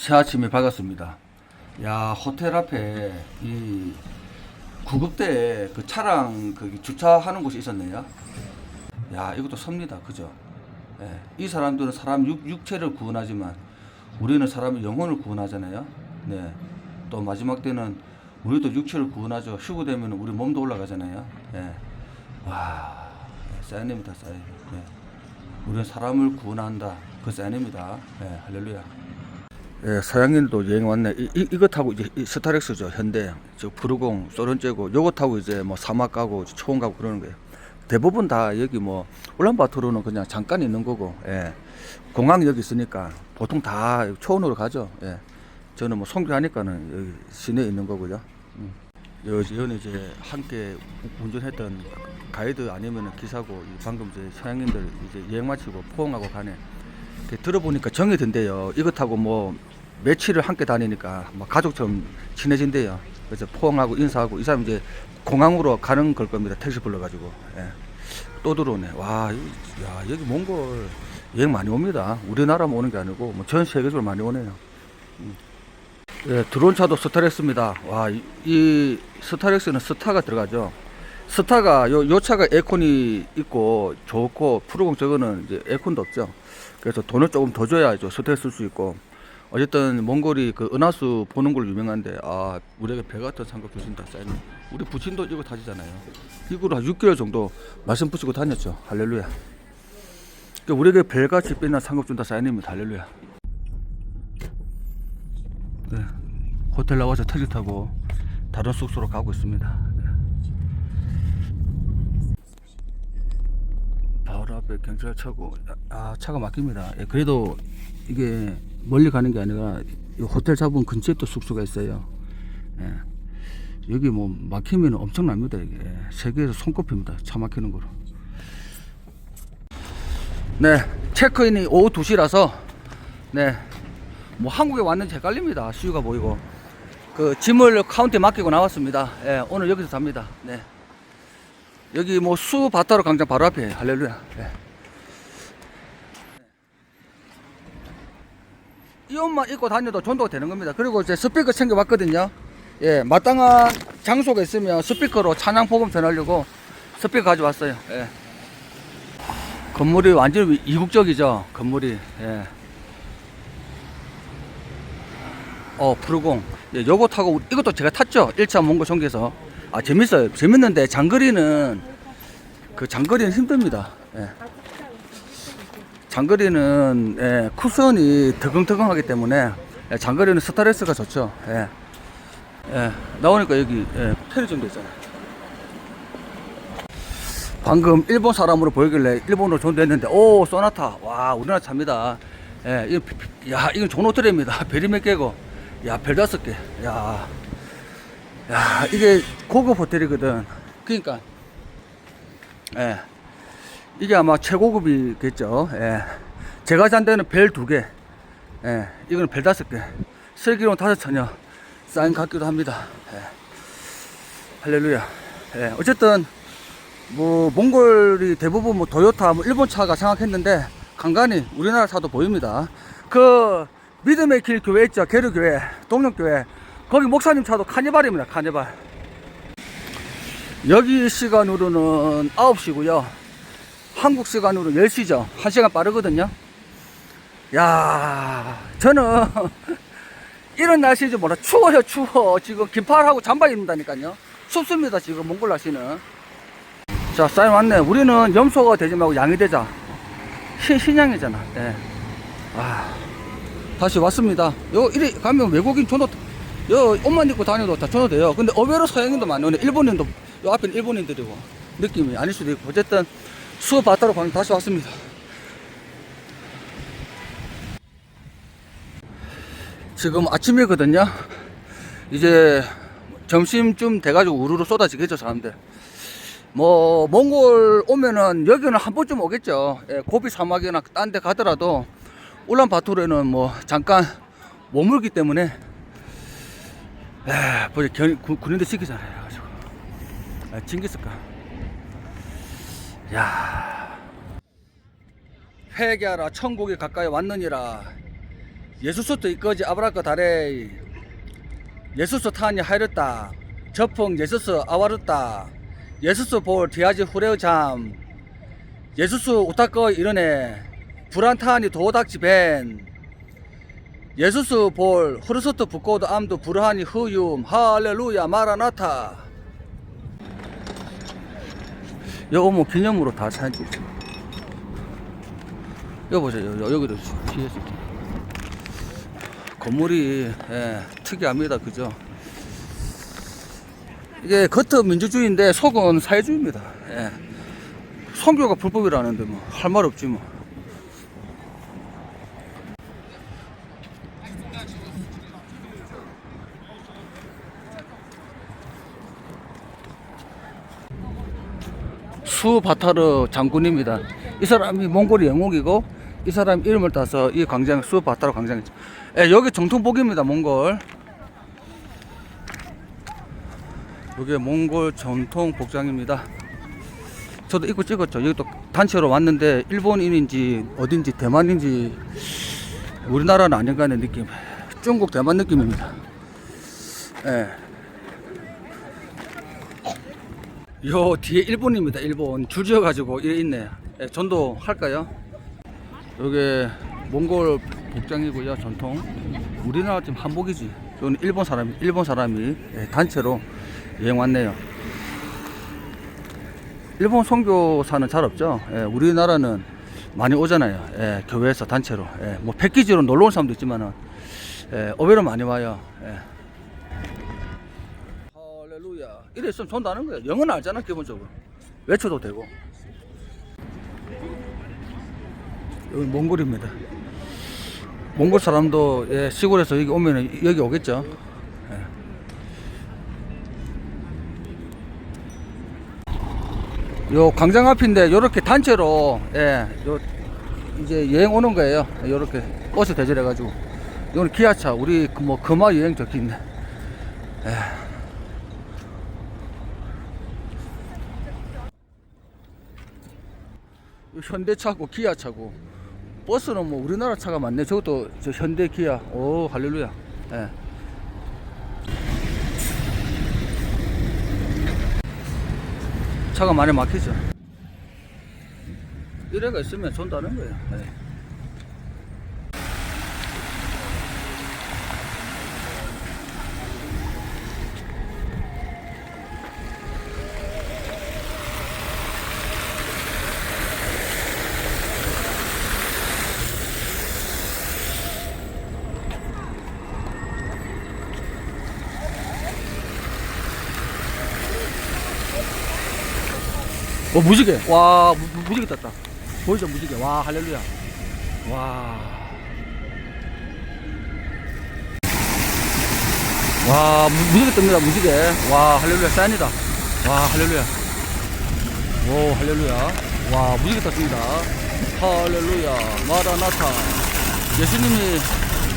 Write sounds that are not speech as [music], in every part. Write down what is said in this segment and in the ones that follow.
새 아침에 밝았습니다. 야 호텔 앞에 이 구급대 그 차량 그 주차하는 곳이 있었네요. 야 이것도 섭니다, 그죠? 예, 이 사람들은 사람 육, 육체를 구원하지만 우리는 사람의 영혼을 구원하잖아요. 네. 또 마지막 때는 우리도 육체를 구원하죠. 휴고 되면 우리 몸도 올라가잖아요. 예. 와, 사인입니다, 사인. 네. 우리는 사람을 구원한다. 그 사인입니다. 예, 할렐루야. 예, 서양인도 여행 왔네. 이, 이, 이거 타고 이제 이 스타렉스죠. 현대. 저 푸르공, 소련제고 요거 타고 이제 뭐 사막 가고 초원 가고 그러는 거예요. 대부분 다 여기 뭐 울란바토르는 그냥 잠깐 있는 거고, 예. 공항 여기 있으니까 보통 다 초원으로 가죠. 예. 저는 뭐 송교하니까는 여기 시내에 있는 거고요. 음. 여, 여는 이제 함께 우- 운전했던 가이드 아니면 기사고 이 방금 이제 서양인들 이제 여행 마치고 포항하고 가네. 들어보니까. 이거 타고 뭐 며칠을 함께 다니니까 막 가족처럼 친해진대요. 그래서 포항하고 인사하고 이 사람 이제 공항으로 가는 걸 겁니다. 택시 불러가지고. 예. 또 들어오네. 와, 이- 야, 여기 몽골 여행 많이 옵니다. 우리나라만 오는 게 아니고 뭐 전 세계적으로 많이 오네요. 음. 예, 드론 차도 스타렉스입니다. 와, 이, 이 스타렉스는 스타가 들어가죠. 스타가 요, 요 차가 에어컨이 있고 좋고 프로공 저거는 이제 에어컨도 없죠. 그래서 돈을 조금 더 줘야 죠 스타렉스 쓸 수 있고. 어쨌든 몽골이 그 은하수 보는 걸로 유명한데 아 우리에게 배 같은 상급 주신다 사인 우리 부친도 이거 타지잖아요. 이거로 한 6개월 정도 말씀 붙이고 다녔죠. 할렐루야. 그러니까 우리에게 별같이 빛난 상급 준다 사인입니다. 할렐루야. 네, 호텔 나와서 택시 타고 다른 숙소로 가고 있습니다 네. 바로 앞에 경찰차고 아 차가 막힙니다. 예, 그래도 이게 멀리 가는 게 아니라 이 호텔 잡은 근처에 또 숙소가 있어요. 예. 여기 뭐 막히면 엄청납니다 이게. 세계에서 손꼽힙니다 차 막히는 거로. 네 체크인이 오후 2시라서 네뭐 한국에 왔는지 헷갈립니다 시유가 보이고. 그 짐을 카운트에 맡기고 나왔습니다. 예, 오늘 여기서 잡니다. 네 여기 뭐 수 바타로 광장 바로 앞에 할렐루야 예. 이 옷만 입고 다녀도 전도가 되는 겁니다. 그리고 이제 스피커 챙겨왔거든요. 예, 마땅한 장소가 있으면 스피커로 찬양 복음 전하려고 스피커 가져왔어요. 예. 건물이 완전 히 이국적이죠. 건물이. 예. 어, 푸르공. 예, 요거 타고 이것도 제가 탔죠. 1차 몽골 총기에서. 아, 재밌어요. 재밌는데 장거리는 그 장거리는 힘듭니다. 예. 장거리는 예, 쿠션이 더긍더긍하기 때문에 예, 장거리는 스타렉스가 좋죠. 예. 예, 나오니까 여기 예, 편의점도 있잖아요. 방금 일본 사람으로 보이길래 일본어로 전도했는데 오 소나타 와 우리나라 차입니다. 예, 비- 야 이건 좋은 호텔입니다. 별이 몇 개고 야 별 다섯 개. 야, 야 이게 고급 호텔이거든. 그러니까 예. 이게 아마 최고급이겠죠. 예. 제가 잔 데는 벨 두 개. 예. 이거는 벨 다섯 개. 슬기로운 다섯 처녀. 사인 같기도 합니다. 예. 할렐루야. 예. 어쨌든, 뭐, 몽골이 대부분 뭐 도요타, 뭐 일본 차가 생각했는데, 간간히 우리나라 차도 보입니다. 그, 믿음의 길 교회 있죠. 게르교회, 동력 교회. 거기 목사님 차도 카니발입니다. 카니발. 여기 시간으로는 9시고요. 한국 시간으로 10시죠. 1시간 빠르거든요. 야, 저는 [laughs] 이런 날씨인지 몰라. 추워요, 추워. 지금 긴팔하고 잠바 입는다니까요. 춥습니다, 지금 몽골 날씨는. 자, 사인 왔네. 우리는 염소가 되지 말고 양이 되자. 신, 신양이잖아. 예. 아, 다시 왔습니다. 요, 이리 가면 외국인 전도, 요, 옷만 입고 다녀도 다 전도 돼요. 근데 의외로 서양인도 많네. 일본인도, 요 앞에는 일본인들이고. 느낌이 아닐 수도 있고. 어쨌든, 수업 받다로 방금 다시 왔습니다. 지금 아침이거든요. 이제 점심쯤 돼가지고 우르르 쏟아지겠죠, 사람들. 뭐, 몽골 오면은 여기는 한 번쯤 오겠죠. 예, 고비 사막이나 딴 데 가더라도 울란바토르에는 뭐 잠깐 머물기 때문에 에, 보자, 군인들 시키잖아요. 그래가지고. 아, 징기스칸. 야 회개하라 천국이 가까이 왔느니라 예수소도 이거지 아브라카 다레 예수소 타니 하이르다 저풍 예수스 아와르다 예수스 볼 디아지 후레어 잠 예수스 우타꺼 이러네 불안타니 도닥지 벤 예수스 볼 후르소트 북고도 암도 불하니 흐윰 할렐루야 마라나타. 요거 뭐 기념으로 다 사진 찍지. 여기 보세요 여- 여기도 뒤에서 건물이 예, 특이합니다. 그죠? 이게 겉은 민주주의인데 속은 사회주의입니다. 예. 선교가 불법이라는데 뭐 할 말 없지 뭐 수바타르 장군입니다. 이 사람이 몽골 영웅이고 이 사람 이름을 따서 이 광장 수바타르 광장이죠. 예, 여기 정통복입니다. 몽골. 여기 몽골 전통 복장입니다. 저도 입고 찍었죠. 여기 또 단체로 왔는데 일본인인지 어딘지 대만인지 우리나라는 아닌가 하는 느낌. 중국 대만 느낌입니다. 예. 요 뒤에 일본입니다. 일본 줄 지어 가지고 이래 있네. 예, 전도 할까요? 여기 몽골 복장이고요. 전통. 우리나라 지금 한복이지. 여기는 일본 사람이 일본 사람이 예, 단체로 여행 왔네요. 일본 선교사는 잘 없죠. 예, 우리나라는 많이 오잖아요. 예, 교회에서 단체로. 예, 뭐 패키지로 놀러 온 사람도 있지만은 예, 의외로 많이 와요. 예. 할렐루야. 이래 있으면 전도하는 거야. 영어는 알잖아, 기본적으로. 외쳐도 되고. 여기 몽골입니다. 몽골 사람도 예, 시골에서 여기 오면 여기 오겠죠. 예. 요 광장 앞인데 요렇게 단체로 예, 요 이제 여행 오는 거예요. 요렇게 버스 대절해 가지고. 이거는 기아차. 우리 그뭐 금화 여행 적혀 있네. 현대차고 기아차고 버스는 뭐 우리나라 차가 많네. 저것도 저 현대 기아. 오 할렐루야. 예. 차가 많이 막히죠. 이래가 있으면 전도하는 거예요. 예. 어 무지개. 와 무, 무- 무지개 떴다. 보이죠 무지개? 와 할렐루야. 와. 와 무- 무지개 뜹니다 무지개. 와 할렐루야 사인이다. 와 할렐루야. 오 할렐루야. 와 무지개 떴습니다. 할렐루야. 마라나타. 예수님이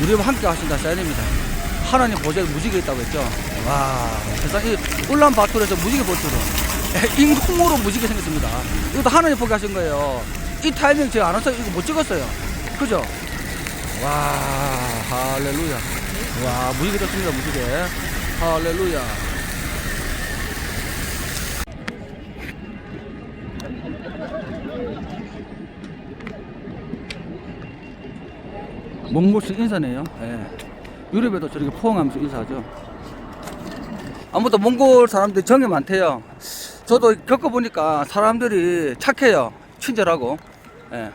우리와 함께 하신다 사인입니다. 하나님 보좌에 무지개 있다고 했죠? 와 세상 이 울란바토르에서 무지개 볼 줄은 인공으로 무지개 생겼습니다. 이것도 하나님 보게 하신 거예요. 이 타이밍 제가 안 와서 이거 못 찍었어요. 그죠? 와, 할렐루야. 와, 무지개 떴습니다, 무지개. 할렐루야. 몽골식 인사네요. 예. 유럽에도 저렇게 포옹하면서 인사하죠. 아무튼 몽골 사람들이 정이 많대요. 저도 겪어보니까 사람들이 착해요. 친절하고. 예.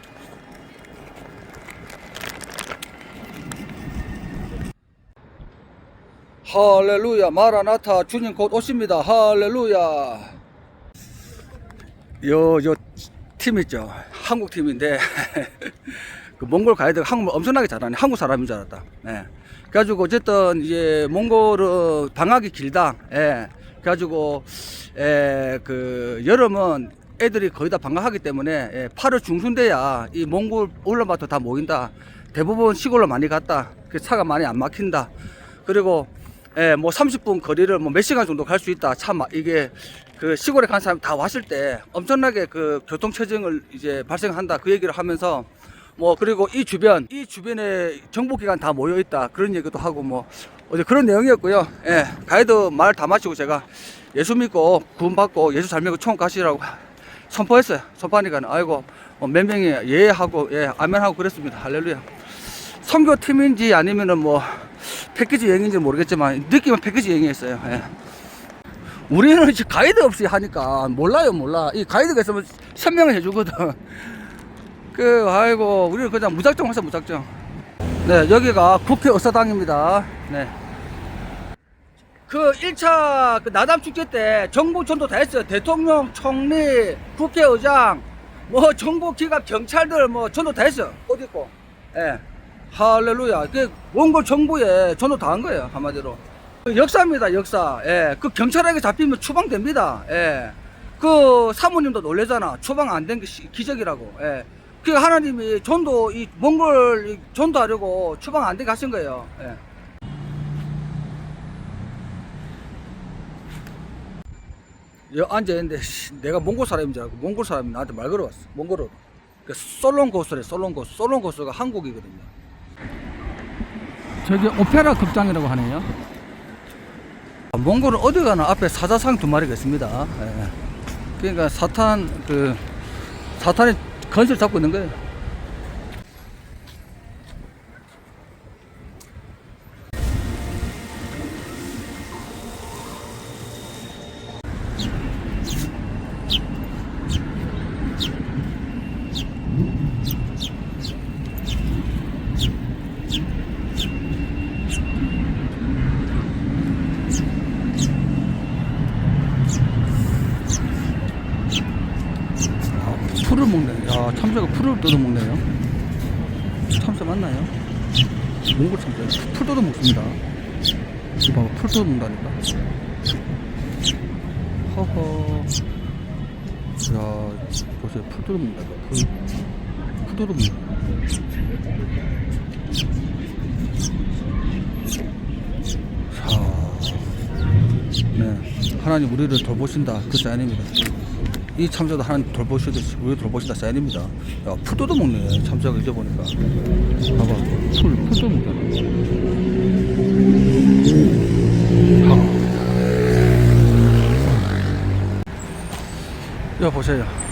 할렐루야 마라나타 주님 곧 오십니다 할렐루야 요 요 팀 있죠 한국 팀인데 [laughs] 그 몽골 가이드가 한국말 엄청나게 잘하네 한국 사람인 줄 알았다 예. 그래가지고 어쨌든 이제 몽골 방학이 길다 예. 그래가지고 에, 그 여름은 애들이 거의 다 방학하기 때문에 예, 8월 중순 돼야 이 몽골 울란바토 다 모인다 대부분 시골로 많이 갔다 그 차가 많이 안 막힌다 그리고 예, 뭐 30분 거리를 뭐 몇 시간 정도 갈 수 있다. 참 이게 그 시골에 간 사람 다 왔을 때 엄청나게 그 교통 체증을 이제 발생한다. 그 얘기를 하면서 뭐 그리고 이 주변 이 주변에 정보기관 다 모여 있다 그런 얘기도 하고 뭐 어제 그런 내용이었고요. 예, 가이드 말 다 마치고 제가 예수 믿고 구원 받고 예수 잘 믿고 총 가시라고 선포했어요. 선포하니까 아이고 뭐몇 명이 예 하고 예 아멘 하고 그랬습니다. 할렐루야. 선교 팀인지 아니면은 뭐 패키지 여행인지 모르겠지만 느낌은 패키지 여행이었어요. 예. 우리는 가이드 없이 하니까 몰라요 몰라 이 가이드가 있으면 설명을 해주거든 [laughs] 그 아이고 우리는 그냥 무작정 하자 무작정 네 여기가 국회 의사당입니다 네 그 1차 그 나담 축제 때 정부 전도 다 했어요 대통령 총리 국회의장 뭐 정부 기관 경찰들 뭐 전도 다 했어요 어디 있고 예 할렐루야 그 몽골 정부에 전도 다 한 거예요 한마디로 그 역사입니다, 역사. 예. 그 경찰에게 잡히면 추방됩니다. 예. 그 사모님도 놀래잖아. 추방 안 된 게 기적이라고. 예. 그 하나님이 전도, 이 몽골 이 전도하려고 추방 안 되게 하신 거예요. 예. 여 앉아있는데, 씨, 내가 몽골 사람인 줄 알고, 몽골 사람이 나한테 말 걸어왔어. 몽골어로. 그 솔론 고수래, 솔론 고수. 솔론 고수가 한국이거든요. 저기 오페라 극장이라고 하네요. 몽골은 어디 가나 앞에 사자상 두 마리가 있습니다. 예. 그러니까 사탄 그 사탄이 건설 잡고 있는 거예요. 풀을 먹네. 야 참새가 풀을 뜯어 먹네요. 참새 맞나요? 몽골 참새 풀 뜯어 먹습니다. 이거 봐봐 풀 뜯어 먹는다니까. 허허. 야 보세요 풀 뜯어 먹는다. 풀, 먹는다. 자, 네 하나님 우리를 돌보신다 그 사인입니다. 이 참새도 하나님 돌보시듯이 우리 돌보신다 사인입니다. 야, 풀도도 먹네. 참새가 이제 보니까. 봐봐. 풀, 풀도 먹잖아. 야, 야, 보세요.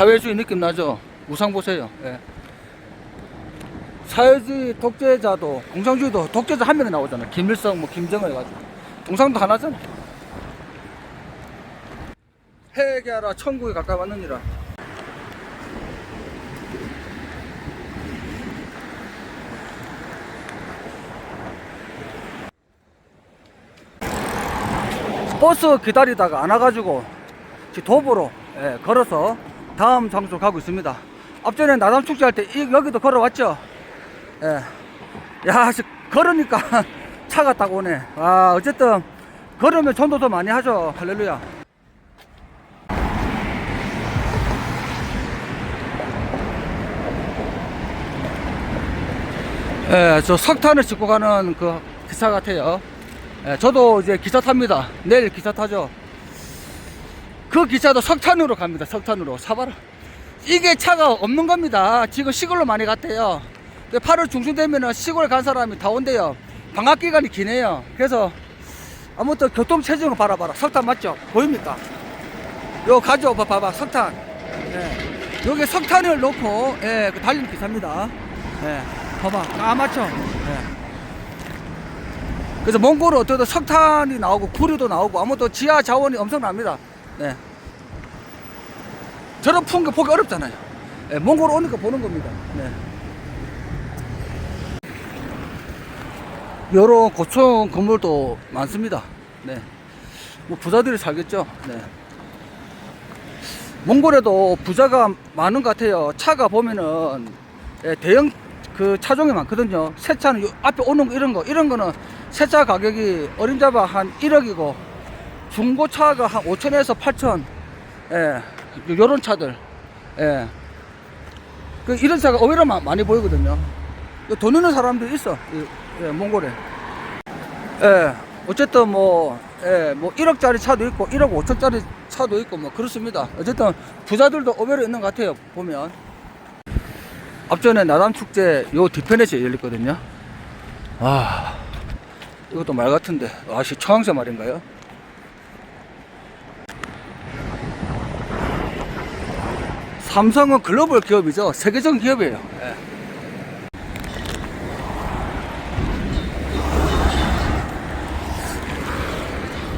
사회주의 느낌 나죠? 우상 보세요. 예. 사회주의 독재자도 공산주의도 독재자 한 명이 나오잖아. 김일성, 뭐 김정은 해가지고 동상도 하나잖아. 회개하라 천국에 가까이 왔느니라. 버스 기다리다가 안 와가지고 도보로 예, 걸어서 다음 장소 가고 있습니다. 앞전에 나담 축제 할 때 여기도 걸어왔죠. 예. 야, 씨, 걸으니까 [laughs] 차가 딱 오네. 아, 어쨌든 걸으면 전도 더 많이 하죠. 할렐루야. 예, 저 석탄을 싣고 가는 그 기차 같아요. 예, 저도 이제 기차 탑니다. 내일 기차 타죠. 그 기차도 석탄으로 갑니다. 석탄으로. 사봐라. 이게 차가 없는 겁니다. 지금 시골로 많이 갔대요. 8월 중순 되면은 시골 간 사람이 다 온대요. 방학 기간이 기네요. 그래서 아무튼 교통 체증을 바라봐라. 석탄 맞죠? 보입니까? 요 가죠. 봐, 봐봐. 석탄. 예. 여기 석탄을 놓고 예, 그 달리는 기차입니다. 예. 봐봐. 까맣죠? 예. 그래서 몽골은 어떻게 석탄이 나오고 구리도 나오고 아무튼 지하 자원이 엄청납니다. 네. 저런 풍경 보기 어렵잖아요. 예, 몽골 오니까 보는 겁니다. 네. 여러 고층 건물도 많습니다. 네. 뭐 부자들이 살겠죠. 네. 몽골에도 부자가 많은 것 같아요. 차가 보면은 예, 대형 그 차종이 많거든요. 새 차는 요 앞에 오는 거 이런 거 이런 거는 새 차 가격이 어림잡아 한 1억이고 중고차가 한 5천에서 8천. 예. 요런 차들. 예. 그 이런 차가 마- 많이 보이거든요. 돈 있는 사람들이 있어. 이- 예, 몽골에. 예, 어쨌든 뭐, 예, 뭐 1억짜리 차도 있고 1억 5천짜리 차도 있고 뭐 그렇습니다. 어쨌든 부자들도 의외로 있는 것 같아요. 보면 앞전에 나담 축제 요 뒤편에서 열렸거든요. 아, 이것도 말 같은데, 아씨 청황새 말인가요? 삼성은 글로벌 기업이죠. 세계적 기업이에요. 예.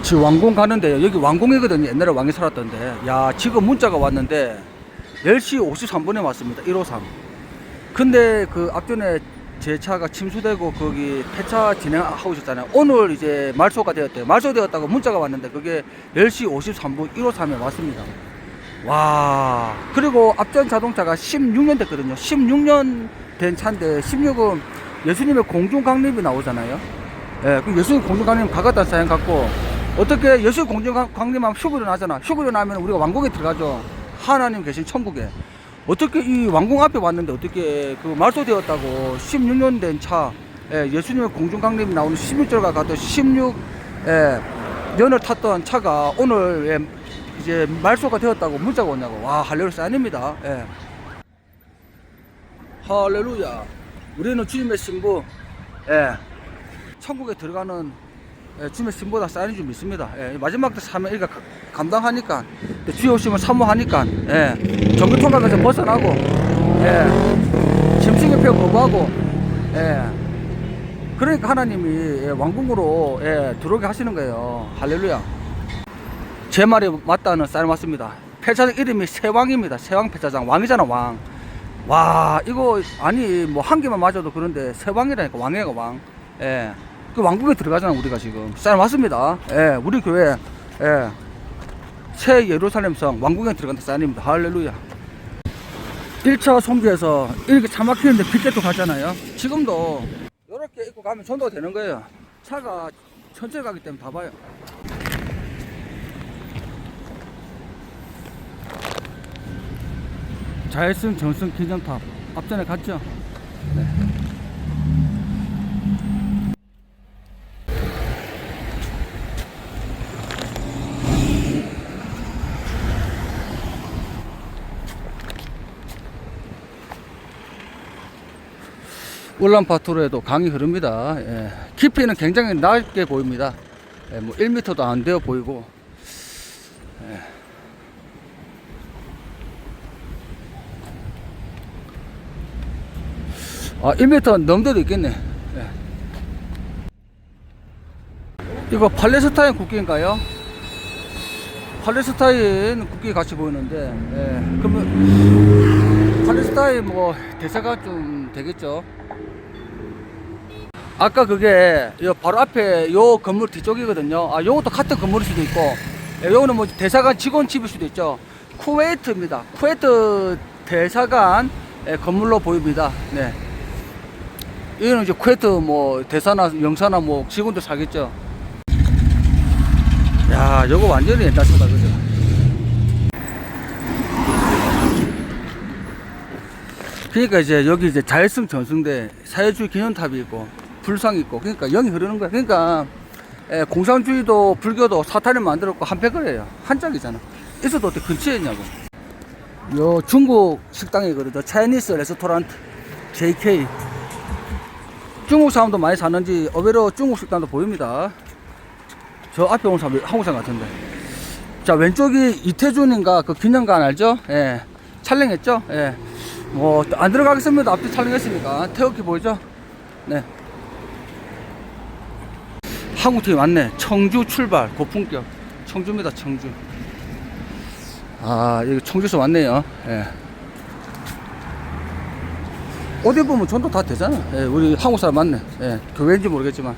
지금 왕궁 가는데요. 여기 왕궁이거든요. 옛날에 왕이 살았던데. 야, 지금 문자가 왔는데 10시 53분에 왔습니다. 153. 근데 그 앞전에 제 차가 침수되고 거기 폐차 진행하고 있었잖아요. 오늘 이제 말소가 되었대요. 말소되었다고 문자가 왔는데 그게 10시 53분 153에 왔습니다. 와. 그리고 앞전 자동차가 16년 됐거든요. 16년 된 차인데 16은 예수님의 공중 강림이 나오잖아요. 예, 그럼 예수님 공중 강림 가갔다는 사연 갖고 어떻게 예수 공중 강- 강림하면 휴거로 나잖아. 휴거로 나면 우리가 왕국에 들어가죠. 하나님 계신 천국에. 어떻게 이 왕궁 앞에 왔는데 어떻게 그 말소되었다고 16년 된 차, 예, 예수님의 공중 강림이 나오는 16절과 같은 16 예, 년을 탔던 차가 오늘 예, 이제 말소가 되었다고 문자가 왔냐고. 와 할렐루야 사인입니다. 예. 할렐루야. 우리는 주님의 신부, 예, 천국에 들어가는 예, 주님의 신보다 사인인 줄 믿습니다. 예, 마지막 때 사면 이가 감당하니까 또 주의 오심을 사모하니까 예, 정규 통각에서 벗어나고 예, 짐승의 표 거부하고 예, 그러니까 하나님이 예, 왕궁으로 예, 들어오게 하시는 거예요. 할렐루야. 제 말이 맞다는 쌀 맞습니다. 폐차장 이름이 세왕입니다. 세왕 폐차장 왕이잖아 왕. 와 이거 아니 뭐 한 개만 맞아도 그런데 세왕이라니까 왕이가 왕. 예. 그 왕국에 들어가잖아 우리가 지금. 쌀 맞습니다. 예. 우리 교회 예. 새 예루살렘성 왕국에 들어간다 쌀입니다. 할렐루야. 1차 송기에서 이렇게 차 막히는데 빗대도 가잖아요. 지금도 이렇게 입고 가면 전도가 되는 거예요. 차가 천천히 가기 때문에 다 봐요. 자일승 전승 기념탑 앞전에 갔죠? 네. 울란바토르에도 강이 흐릅니다. 예. 깊이는 굉장히 낮게 보입니다. 예, 뭐 1m도 안 되어 보이고 아, 1m 넘어도 있겠네. 예. 이거 팔레스타인 국기인가요? 팔레스타인 국기 같이 보이는데, 예. 그러면 팔레스타인 뭐 대사가 좀 되겠죠? 아까 그게 요 바로 앞에 요 건물 뒤쪽이거든요. 아, 요것도 같은 건물일 수도 있고, 예, 요거는 뭐 대사관 직원 집일 수도 있죠. 쿠웨이트입니다. 쿠웨이트 대사관 예, 건물로 보입니다. 네. 이거는 이제 쿠웨이트 뭐 대사나 영사나 뭐 직원들 사겠죠. 야, 요거 완전히 옛날 차다 그죠? 그러니까 이제 여기 이제 자율성 전승대 사회주의 기념탑이 있고 불상 있고 그러니까 영이 흐르는 거야. 그러니까 예, 공산주의도 불교도 사탄을 만들었고 한패거래요. 한짝이잖아. 있어도 어떻게 근처에 있냐고. 요 중국 식당이거든요. 차이니스 레스토랑트 JK. 중국 사람도 많이 사는지 의외로 중국 식당도 보입니다. 저 앞에 온 사람 한국 사람 같은데. 자 왼쪽이 이태준인가 그 기념관 알죠? 예. 촬영했죠? 예. 뭐 안 들어가겠습니다. 앞뒤 촬영했으니까 태극기 보이죠? 네. 한국 팀이 맞네. 청주 출발 고품격. 청주입니다. 청주. 아 여기 청주에서 왔네요. 예. 어디 보면 전도 다 되잖아. 예, 우리 한국 사람 맞네. 예, 교회인지 모르겠지만.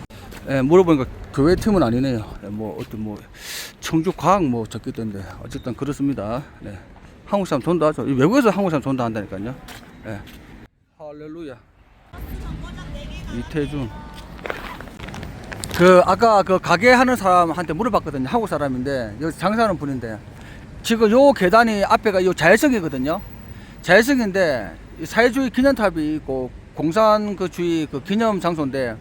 예, 물어보니까 교회 팀은 아니네요. 예, 뭐, 어떤 뭐, 청주 과학 뭐 적혀 있던데. 어쨌든 그렇습니다. 네. 한국 사람 전도 하죠. 이 외국에서 한국 사람 전도 한다니까요. 예. 할렐루야. 이태준. 그, 아까 그 가게 하는 사람한테 물어봤거든요. 한국 사람인데, 여기 장사하는 분인데. 지금 요 계단이 앞에가 요 자율성이거든요. 자율성인데 이 사회주의 기념탑이 있고 공산 그 주의 그 기념 장소인데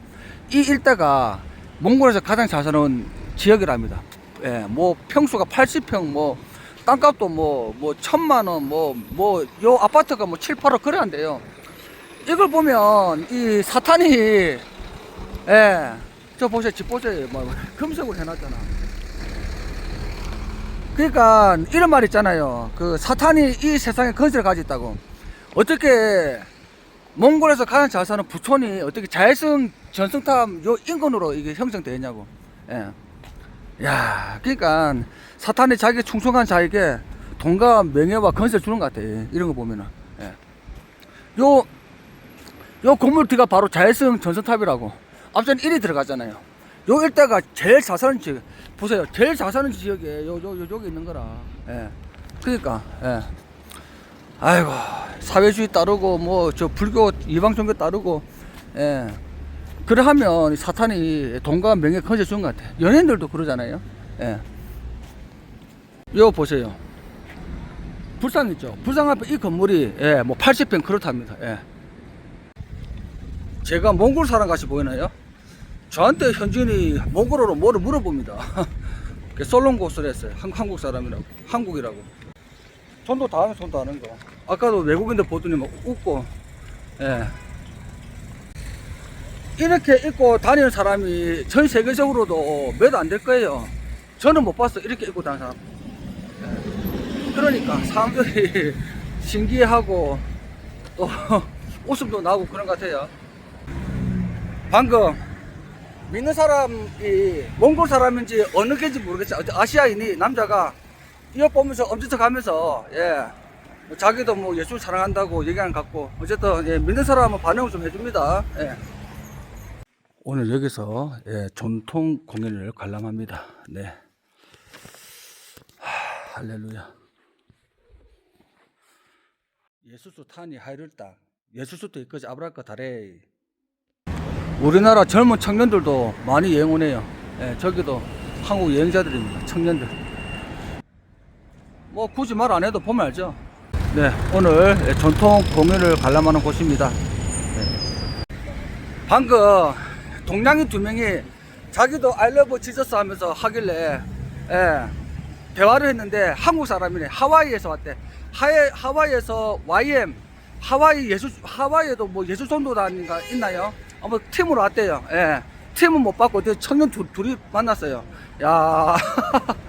이 일대가 몽골에서 가장 잘 사는 지역이랍니다. 예, 뭐 평수가 80평, 뭐 땅값도 뭐 뭐 천만 원, 뭐 뭐 요 아파트가 뭐 7, 8억 그래 한대요. 이걸 보면 이 사탄이 예, 저 보세요, 집 보세요, 뭐 금속으로 해놨잖아. 그러니까 이런 말 있잖아요. 그 사탄이 이 세상에 건설을 가졌다고. 어떻게 몽골에서 가장 잘 사는 부촌이 어떻게 자외선 전승탑 요 인근으로 이게 형성되었냐고. 예. 야, 그러니까 사탄이 자기 충성한 자에게 돈과 명예와 건설 주는 것 같아. 이런 거 보면은. 예. 요, 요 건물 뒤가 바로 자외선 전승탑이라고. 앞선 1이 들어갔잖아요. 요 일대가 제일 잘 사는 지역. 보세요. 제일 잘 사는 지역에 요, 요, 요, 여기 있는 거라. 예. 그러니까, 예. 아이고, 사회주의 따르고, 뭐, 저 불교 이방 종교 따르고, 예. 그래 하면 이 사탄이 돈과 명예 건져 주는 것 같아. 연예인들도 그러잖아요. 예. 요 보세요. 불상 있죠. 불상 앞에 이 건물이, 예, 뭐 80평 그렇답니다. 예. 제가 몽골 사람 같이 보이나요? 저한테 현지인이 몽골어로 뭐를 물어봅니다. [laughs] 그 솔롱고스를 했어요. 한, 한국 사람이라고. 한국이라고. 손도 다 하는 손도 하는 거. 아까도 외국인들 보더니 막 웃고, 예. 이렇게 입고 다니는 사람이 전 세계적으로도 몇 안 될 거예요. 저는 못 봤어. 이렇게 입고 다니는 사람. 예. 그러니까 사람들이 [laughs] 신기해하고 또 [laughs] 웃음도 나고 그런 것 같아요. 방금 믿는 사람이 몽골 사람인지 어느 개인지 모르겠어요. 아시아인이 남자가 이어 보면서 엄지척 하면서 예뭐 자기도 뭐 예술 사랑한다고 얘기하는 것 같고 어쨌든 예, 믿는 사람은 반응을 좀 해줍니다. 예. 오늘 여기서 예, 전통 공연을 관람합니다. 네. 하, 할렐루야. 예수수 타니 하이를딱 예수수도 이거지 아브라카 다레 우리나라 젊은 청년들도 많이 여행 오네요. 예, 저기도 한국 여행자들입니다. 청년들. 뭐 굳이 말 안 해도 보면 알죠. 네, 오늘 예, 전통 공연을 관람하는 곳입니다. 네. 방금 동양인 두 명이 자기도 아이러브 지저스 하면서 하길래 예, 대화를 했는데 한국 사람이네 하와이에서 왔대 하에, 하와이에서 YM 하와이 예수 하와이에도 뭐 예수 전도단인가 있나요? 아마 팀으로 왔대요. 예. 팀은 못저 청년 둘, 둘이 만났어요. 야 [laughs]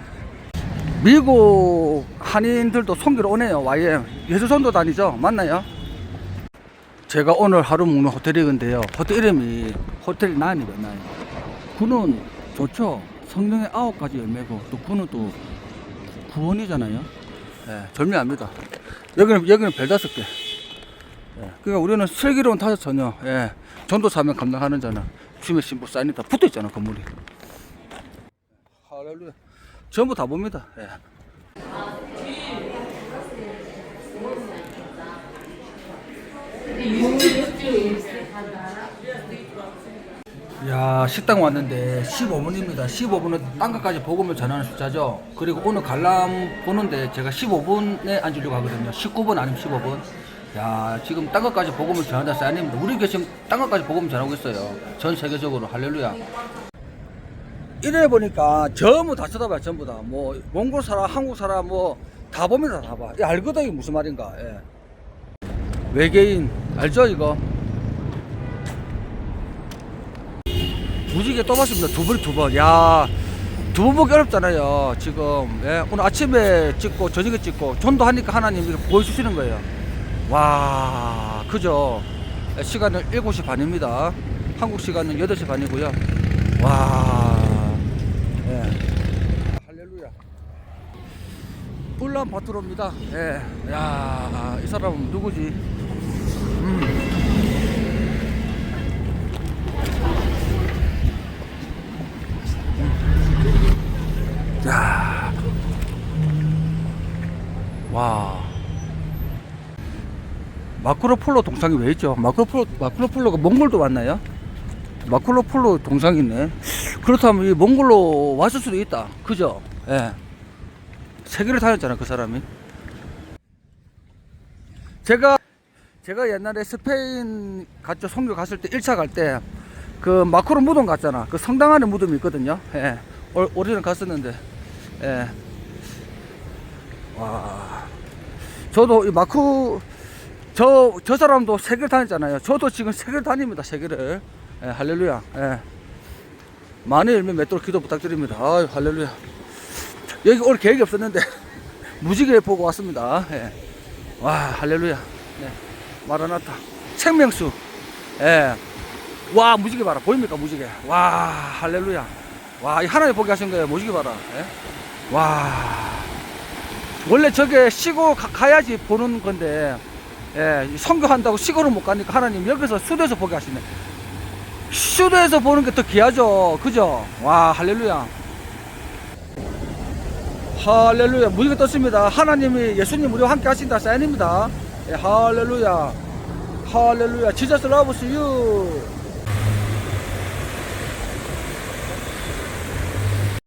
미국 한인들도 송기로 오네요. YM 예수 전도단이죠. 맞나요? 제가 오늘 하루 묵는 호텔이건데요. 호텔 이름이 호텔 난이 맞나요? 구는 좋죠. 성령의 아홉 가지 열매고 또 구는 또 구원이잖아요. 예, 절묘합니다. 여기는 여기는 별 다섯 개. 예, 그러니까 우리는 슬기로운 타자 전혀 예, 전도 사명 감당하는 자는 주님의 신부 사인이 다 붙어 있잖아 건물이. 할렐루야. 전부 다 봅니다. 예. 야 식당 왔는데 15분입니다. 15분은 딴 것까지 복음을 전하는 숫자죠. 그리고 오늘 관람 보는데 제가 15분에 앉으려고 하거든요. 19분 아니면 15분. 야 지금 딴 것까지 복음을 전한다 사인입니다. 우리 지금 딴 것까지 복음을 전하고 있어요. 전 세계적으로 할렐루야. 이래 보니까 전부 다 쳐다봐요. 전부 다. 뭐 몽골 사람, 한국 사람 뭐 다 봅니다. 다 봐. 이 알거든 이게 무슨 말인가. 예. 외계인 알죠 이거? 무지개 또 봤습니다. 두 번, 두 번. 야, 두 번 보기 어렵잖아요. 지금. 예, 오늘 아침에 찍고, 저녁에 찍고, 전도하니까 하나님 이렇게 보여주시는 거예요. 와, 그죠? 예, 시간은 7시 반입니다. 한국 시간은 8시 반이고요. 와, 예. 할렐루야. 울란 바트로입니다. 예. 야, 이 사람은 누구지? 음. 야. 와. 마크로폴로 동상이 왜 있죠? 마크로폴로, 마크로폴로가 몽골도 왔나요? 마크로폴로 동상이 있네. 그렇다면 이 몽골로 왔을 수도 있다. 그죠? 예. 세계를 다녔잖아, 그 사람이. 제가, 제가 옛날에 스페인 갔죠. 선교 갔을 때 1차 갈 때, 그 마크로 무덤 갔잖아. 그 성당 안에 무덤이 있거든요. 예. 올, 올해는 갔었는데, 예. 와. 저도 이 마크, 저, 저 사람도 세계를 다녔잖아요. 저도 지금 세계를 다닙니다. 세계를. 예, 할렐루야. 예. 많이 열면 맺도록 기도 부탁드립니다. 아유, 할렐루야. 여기 올 계획이 없었는데, [laughs] 무지개 보고 왔습니다. 예. 와, 할렐루야. 네. 마라나타. 생명수. 예. 와, 무지개 봐라. 보입니까, 무지개? 와, 할렐루야. 와, 이 하나님 보게 하신 거예요. 무지개 봐라. 예? 와. 원래 저게 시고 가, 야지 보는 건데, 예, 선교한다고 시골을 못 가니까 하나님 여기서 수도에서 보게 하시네. 수도에서 보는 게 더 귀하죠. 그죠? 와, 할렐루야. 할렐루야. 무지개 떴습니다. 하나님이 예수님 우리와 함께 하신다. 사인입니다. 예, 할렐루야. 할렐루야. 지저스 러브스 유.